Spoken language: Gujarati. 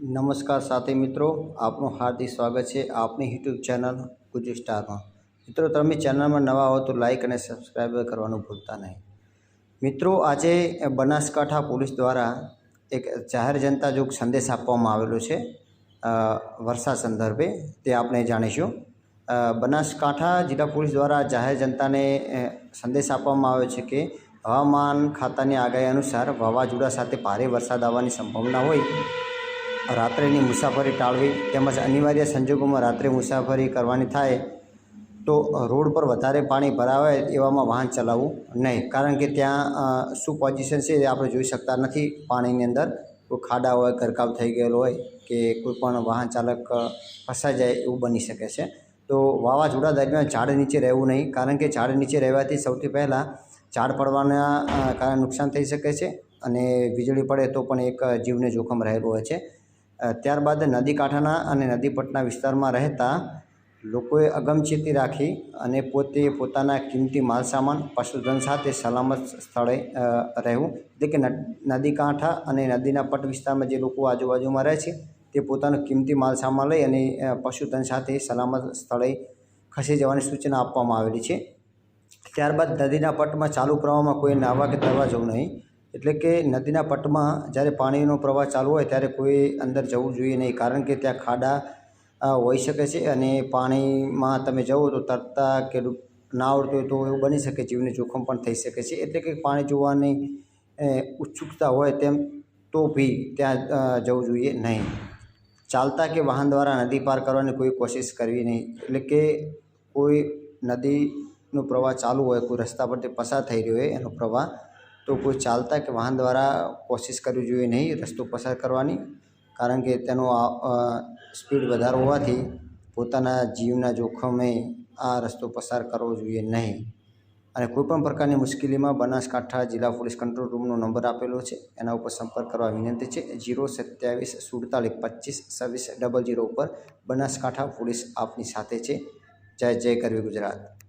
નમસ્કાર સાથી મિત્રો, આપનું હાર્દિક સ્વાગત છે આપની યુટ્યુબ ચેનલ ગુજુ સ્ટારમાં. મિત્રો, તમે ચેનલમાં નવા હો તો લાઇક અને સબસ્ક્રાઈબ કરવાનું ભૂલતા નહીં. મિત્રો, આજે બનાસકાંઠા પોલીસ દ્વારા એક જાહેર જનતા જોગ સંદેશ આપવામાં આવેલો છે વરસાદ સંદર્ભે. તે આપણે જાણીશું. બનાસકાંઠા જિલ્લા પોલીસ દ્વારા જાહેર જનતાને સંદેશ આપવામાં આવ્યો છે કે હવામાન ખાતાની આગાહી અનુસાર વાવાઝોડા સાથે ભારે વરસાદ આવવાની સંભાવના હોય રાત્રેની મુસાફરી ટાળવી તેમજ અનિવાર્ય સંજોગોમાં રાત્રે મુસાફરી કરવાની થાય તો રોડ પર વધારે પાણી ભરાવે એવામાં વાહન ચલાવવું નહીં. કારણ કે ત્યાં શું પોઝિશન છે એ આપણે જોઈ શકતા નથી. પાણીની અંદર કોઈ ખાડા હોય, ગરકાવ થઈ ગયેલો હોય કે કોઈ પણ વાહન ચાલક ફસાઈ જાય એવું બની શકે છે. તો વાવાઝોડા દરમિયાન ઝાડ નીચે રહેવું નહીં. કારણ કે ઝાડ નીચે રહેવાથી સૌથી પહેલાં ઝાડ પડવાના કારણે નુકસાન થઈ શકે છે અને વીજળી પડે તો પણ એક જીવને જોખમ રહેલું હોય છે. ત્યારબાદ નદી કાંઠાના અને નદી પટના વિસ્તારમાં રહેતા લોકોએ અગમચેતી રાખી અને પોતે પોતાના કિંમતી માલસામાન, પશુધન સાથે સલામત સ્થળે રહેવું. એટલે કે નદી કાંઠા અને નદીના પટ વિસ્તારમાં જે લોકો આજુબાજુમાં રહે છે, તે પોતાનો કિંમતી માલસામાન લઈ અને પશુધન સાથે સલામત સ્થળે ખસી જવાની સૂચના આપવામાં આવેલી છે. ત્યારબાદ નદીના પટમાં ચાલુ પ્રવાહમાં કોઈ નાહવા કે તરવા જવું નહીં. એટલે કે નદીના પટમાં જ્યારે પાણીનો પ્રવાહ ચાલુ હોય ત્યારે કોઈ અંદર જવું જોઈએ નહીં. કારણ કે ત્યાં ખાડા હોઈ શકે છે અને પાણીમાં તમે જાઓ તો તરતા કે ના આવડતું હોય તો એવું બની શકે, જીવને જોખમ પણ થઈ શકે છે. એટલે કે પાણી જોવાની ઉત્સુકતા હોય તેમ તો બી ત્યાં જવું જોઈએ નહીં. ચાલતા કે વાહન દ્વારા નદી પાર કરવાની કોઈ કોશિશ કરવી નહીં. એટલે કે કોઈ નદીનો પ્રવાહ ચાલુ હોય, કોઈ રસ્તા પરથી પસાર થઈ રહ્યો હોય, એનો પ્રવાહ તો કોઈ ચાલતા કે વાહન દ્વારા કોશિશ કરવી જોઈએ નહીં, રસ્તો પસાર કરવાની, કારણ કે તેનો સ્પીડ વધારે હોવાથી પોતાના જીવના જોખમે આ રસ્તો પસાર કરવો જોઈએ નહીં. અને કોઈપણ પ્રકારની મુશ્કેલીમાં બનાસકાંઠા જિલ્લા પોલીસ કંટ્રોલ રૂમનો નંબર આપેલો છે. એના ઉપર સંપર્ક કરવા વિનંતી છે. જીરો સત્યાવીસ સુડતાલીસ પચીસ છવ્વીસ ડબલ જીરો ઉપર બનાસકાંઠા પોલીસ આપની સાથે છે. જય જય કરવી ગુજરાત.